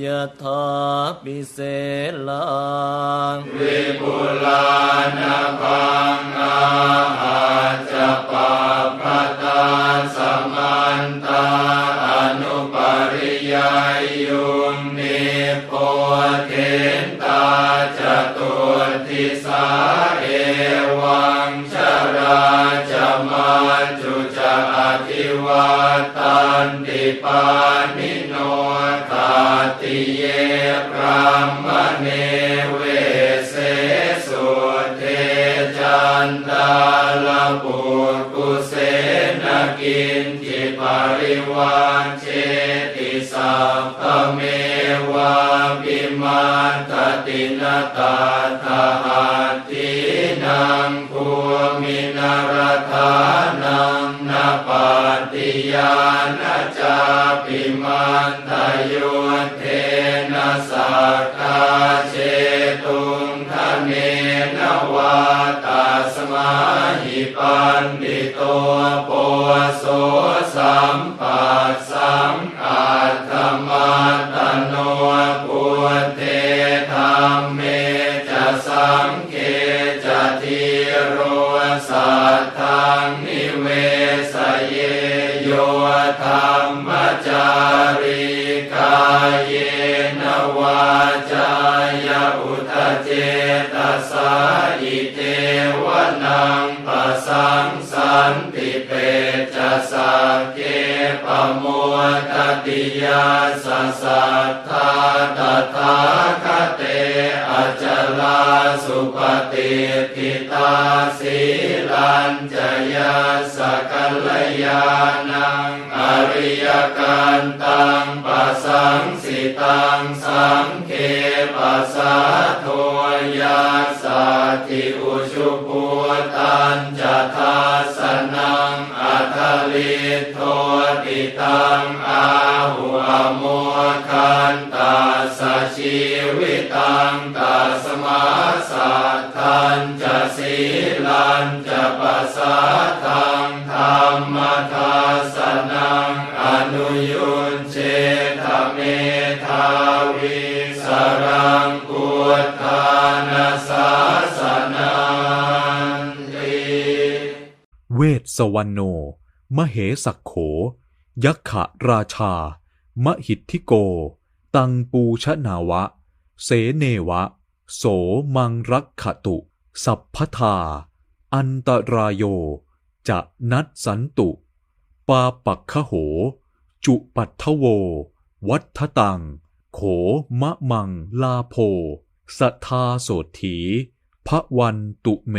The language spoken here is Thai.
ยะถาปิเสลังวิปุลานาพังอาหาจะปาปตาสมันตาอนุปริยายุงนิโพเทนตาจตุทิสาเอวังชราจะมาจุจะอธิวาตันติปานิโน พรามเนเวเสสุเทจันตาลปุกุเสนกินจิปาริวานเชติสัพพเมวะปิมันตตินตาทหัตถินังภูมินารธานังนาปาติยานาจาปิมันทโย นวาตาสมาหิปันติโตโปโสสัมปัสสังอาตมาตโนปุเตธรรมเมจะสังเกจะทีโรสัทธังนิเวสเยโยธรรมจา เจตสาอิเทวนังปะสังสันติเปจะสักเกปโมทติยาสสัทธาตถาคเตอจลาสุปฏิทิ ตาสีลันจยาสกัลยานังอริยกันตังปัสสังสิตังสังเคปัสสะโทยาสัติอุชุปุตันจะทาสนังอัทลิโทติตังอาหุอโมคันตาสชีวิตังตาสมาสัทธัน จะสีลันจะปัสสะทังธรรมทาสนังอนุยุนเชทเมทาวิสรังกุฏทานาสาสนันติเวสสวรรโน มเหสักโข ยักขะราชา มหิทธิโก ตังปูชนาวะ เสเนวะ โสมังรักขตุ สัพพทา อันตรายโย จะนัดสันตุ ปาปักขโห จุปัทธโว วัฏตัง โขมะมังลาโพสัทาโสถีพระวันตุเม